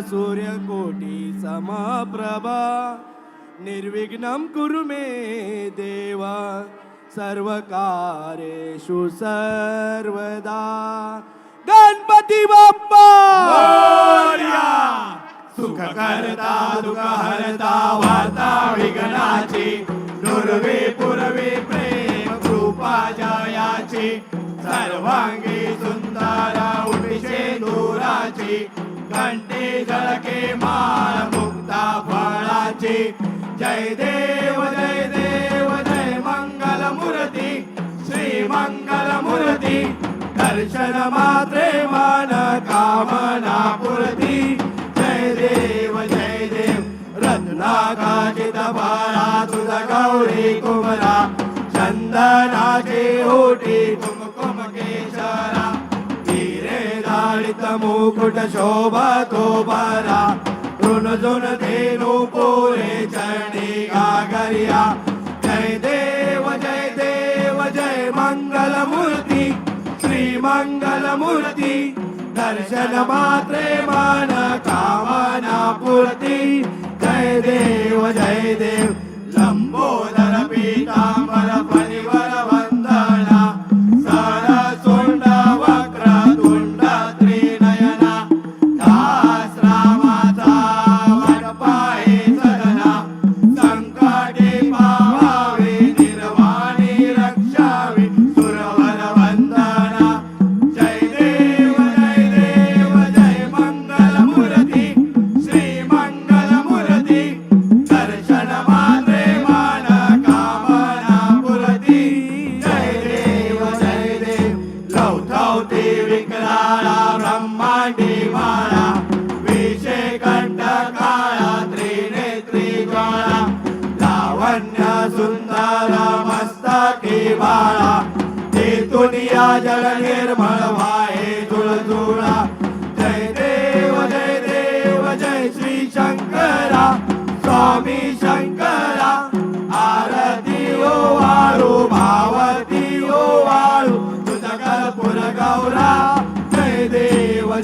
सूर्यकोटी समप्रभा निर्विघ्नं कुरु मे देव सर्वकारेषु सर्वदा। गणपती बाप्पा! सुख करता दुःख हरता वार्ता विघ्नाची नुरवी पुरवी प्रेम कृपा जयाची सर्वांगी सुंदर उठीचे दुराची घंटी झळके माळ मुक्ता फळाची. जय देव जय देव जय मंगल मूर्ती. श्री मंगल मूर्ती. दर्शन मात्रे मान कामना पुरती. जय देव जय देव. रत्नाकाचित बाळा तुझा गौरी कुमरा. चंदनाचे ओटी कुमकुम केशरा. दाळित मुकुट शोभा तो बरा जुन धेनु पोरे चरणी गागरिया। जय देव जय देव जय मंगल मूर्ती श्री मंगल मूर्ती दर्शन मात्रे मान कामना पूर्ती। जय देव जय देव लंबोदर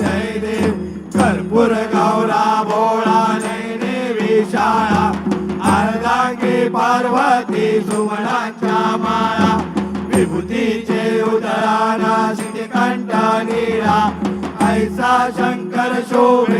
जय देव कर्पूर गौरा भोळा नैने विशाळा अर्धांगी पार्वती सुमणाच्या माळा विभूतीचे उदराना सिद्धकंठ नीळा ऐसा शंकर शोभे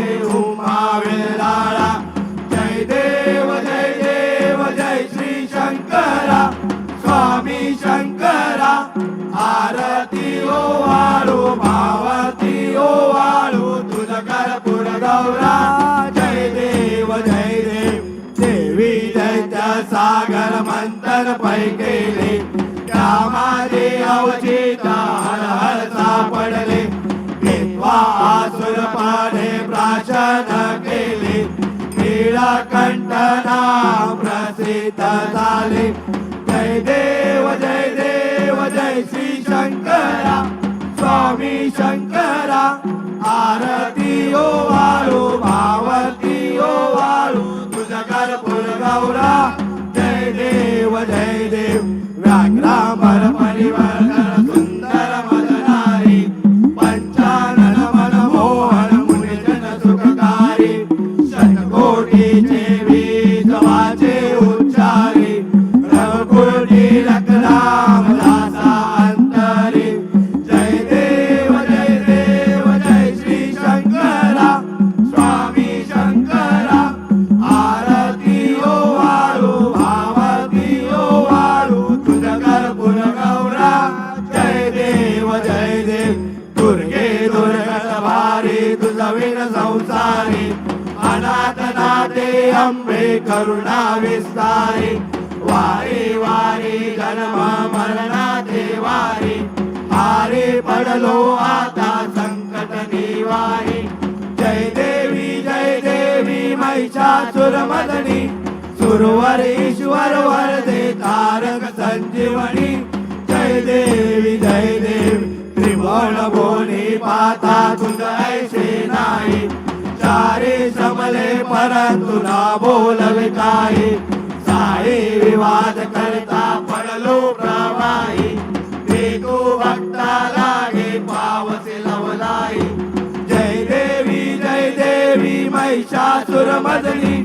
मंथन पै केले त्या माझे अवचित हर हर सापडले. विद्वा आसुर पाढे प्राशन केले. नीळकंठ प्रसिद्ध झाले. जय देव जय देव जय श्री शंकरा. स्वामी शंकरा आरती ओ वाळू भावती ओ वाळू. तुझ कर्पूर गौरा जय देव. जय देव व्याघ्रांबर वाळू तुझ कर्पूर गौरा जय देव जय देव। दुर्गे दुर्गत भारी तुझ विण संसारी। अनाथ नाथे अंबे करुणा विस्तारी। वारी वारी जन्म मरणाचे वारी। हारी पडलो आता संकट निवारी। जय देवी जय देवी महिषासुर मदनी गुरुवर ईश्वर वर दे तारक संजीवनी। जय देवी जय देवी त्रिभुवन बोनी पाता तुझ ऐसे नाही। चारे समले परंतु ना बोलवे काही साई विवाद करता पडलो प्रवाही। देखो भक्ता लागे पावसे लवलाई। जय देवी जय देवी महिषासुर मदनी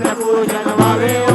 ઠાકુર જન્માવ્યો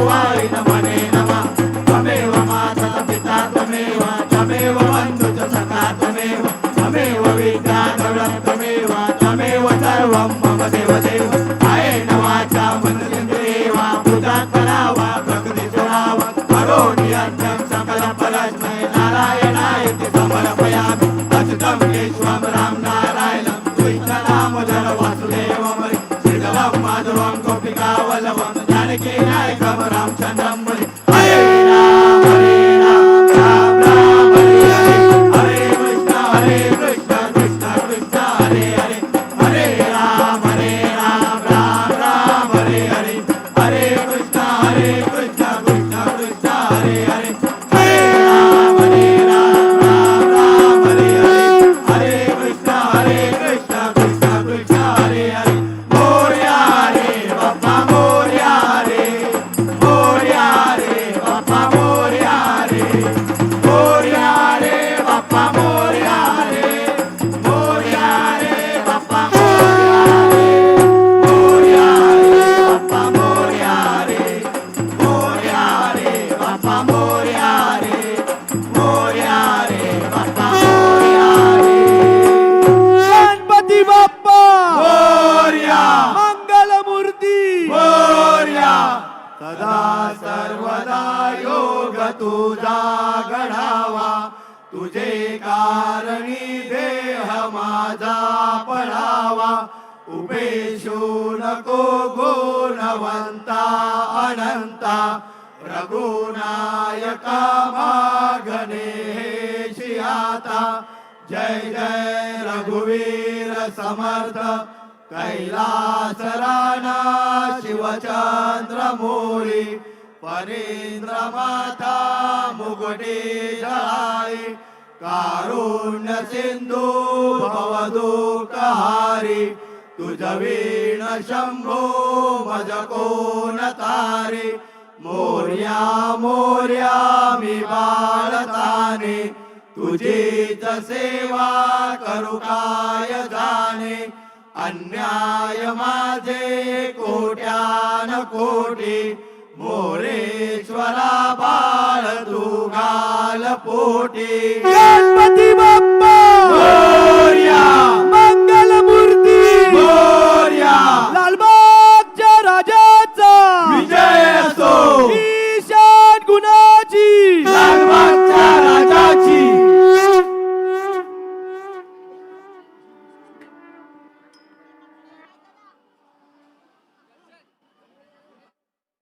चरणी देह माझा पडावा उपेशो नको गुणवंता अनंता. रघुनायका मागणे शियाता जय जय रघुवीर समर्थ. कैलास राणा शिवचंद्र मोरी परेंद्र माता मुगटे जळाई कारुण्य सिंधू भवदुकहारी तुझवीण शंभो मजको न तारे? मोर्या मोर्या मी बाळताने तुझीच सेवा करू काय अन्याय माझे कोट्यान कोटी मोरेश्वरा बाळ तू घाल पोटी. गणपती बाप्पा!